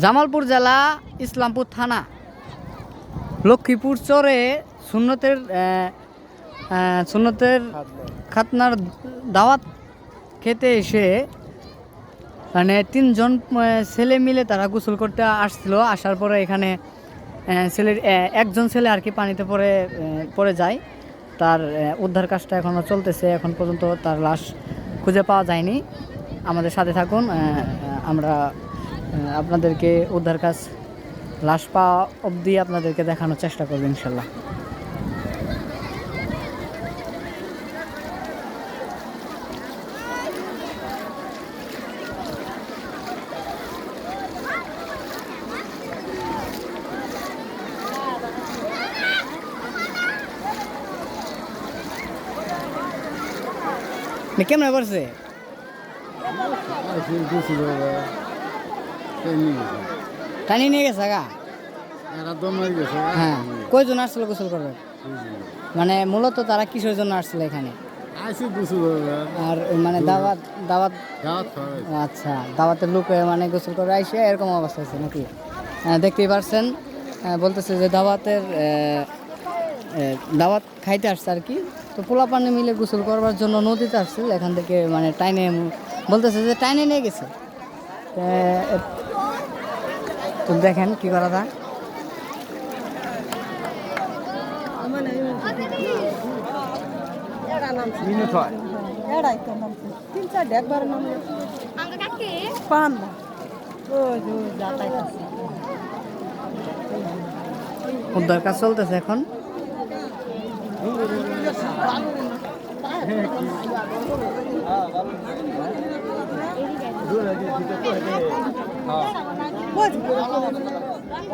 জামালপুর জেলা ইসলামপুর থানা। লক্ষ্মীপুর চরে সুন্নতের সুন্নতের খাতনার দাওয়াত খেতে এসে মানে তিনজন ছেলে মিলে তারা গোসল করতে আসছিল। আসার পরে এখানে ছেলের একজন ছেলে আর কি পানিতে আহ, পড়ে যায়। তার উদ্ধার কাজটা এখনও চলতেছে। এখন পর্যন্ত তার লাশ খুঁজে পাওয়া যায়নি। আমাদের সাথে থাকুন আমরা আপনাদেরকে উদ্ধার কাজ লাশ পাওয়া অবধি আপনাদেরকে দেখানোর চেষ্টা করব ইনশাল্লাহ। কেমন পড়ছে টানি নিয়ে গেছে গা? হ্যাঁ। কয়জন আসছিল গোসল করবে? মানে মূলত তারা কিসের জন্য আসছিল এখানে? আর মানে দাওয়াত দাওয়াত? আচ্ছা দাওয়াতের লোক মানে গোসল করে আইসে এরকম অবস্থা আছে নাকি? হ্যাঁ, দেখতেই পারছেন। হ্যাঁ, বলতেছে যে দাওয়াতের দাওয়াত খাইতে আসছে আর কি। তো পোলা পানি মিলে গোসল করবার জন্য নদীতে আসছে। এখান থেকে মানে টাইনে বলতেছে যে টাইনে নিয়ে গেছে। তা, দেখেন কি করা যায়? এড়াই তো নাম তিন চার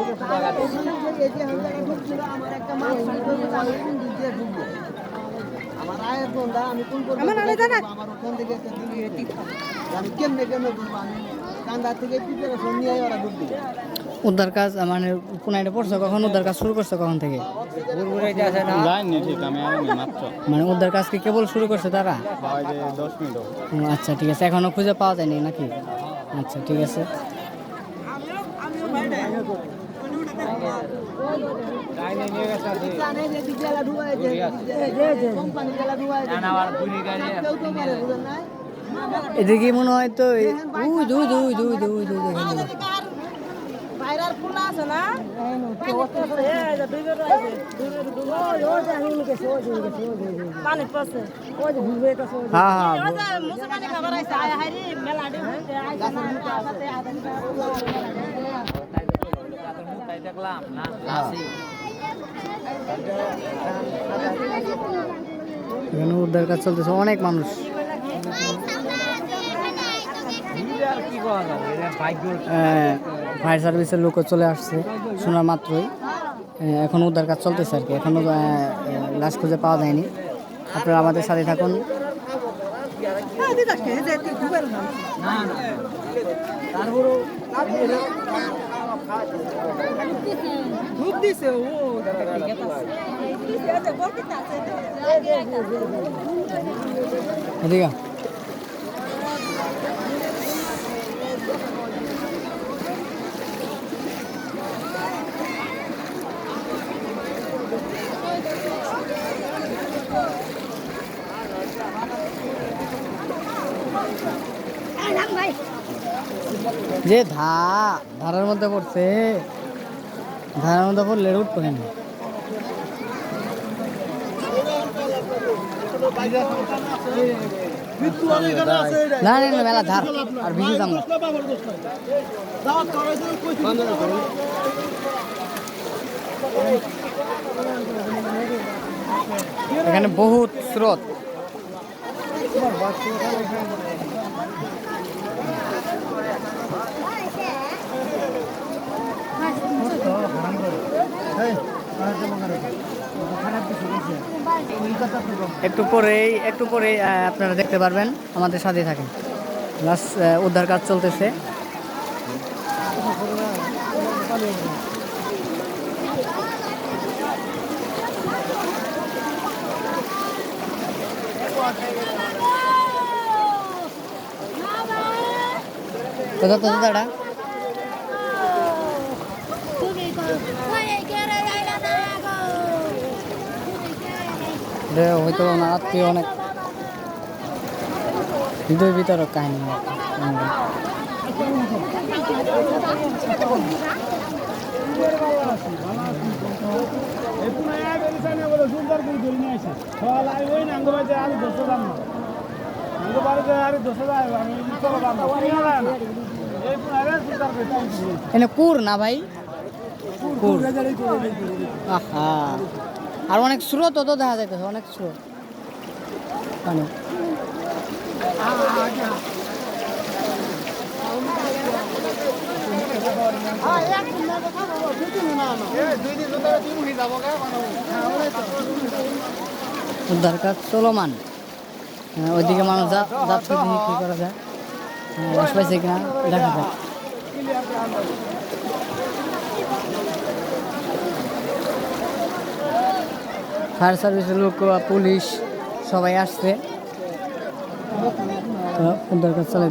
উদ্ধার কাজ চলতেছে এখন আমার নামে জানা আমি কেমনে কেমনে বুঝব আমি কান্দা থেকে প্রিপারেশন নিয়ে ওরা ঢুকবি উদ্ধার কাজ আহ, মানে কোনাইটা পড়ছে কখন? উদ্ধার কাজ শুরু করছে কখন থেকে? মানে উদ্ধার কাজ কি কেবল শুরু করছে তারা? আচ্ছা ঠিক আছে। এখনও খুঁজে পাওয়া যায়নি নাকি? আচ্ছা ঠিক আছে। এদিকে মনে হয় তো সাথে এখানে উদ্ধার কাজ চলতেছে অনেক মানুষ। ফায়ার সার্ভিসের লোকও চলে আসছে শোনা মাত্রই। এখন উদ্ধার কাজ চলতেছে আর কি। এখনও লাশ খুঁজে পাওয়া যায়নি। আপনারা আমাদের সাথে থাকুন। না ধূপ দিছে ও এদিকে যে ধা ধারের মধ্যে পড়ছে। ধারের মধ্যে পড়লে উঠ করে না। এখানে বহুত স্রোত। একটু পরেই একটু পরেই আপনারা দেখতে পারবেন আমাদের সাথে লাস্ট উদ্ধার কাজ চলতেছে। কোথা কোথা দাঁড়া। হয়তো আত্মীয় অনেক। হৃদয় বিতরক কাহিনী। সুন্দর করে ধরে নিয়ে আসে। বাজে আরও দাম না। এনে কুর না ভাই? আর অনেক স্রোত তো দেখা যাইতেছে, অনেক স্রোত। পানি উদ্ধার কাজ চলমান। ওইদিকে মানুষ যাচ্ছে কি করা যায়? হ্যাঁ, পাইছে কিনা? দেখা যাক। ফায়ার সার্ভিসের লোক পুলিশ সবাই আসছে। উদ্ধার কাজ চালাই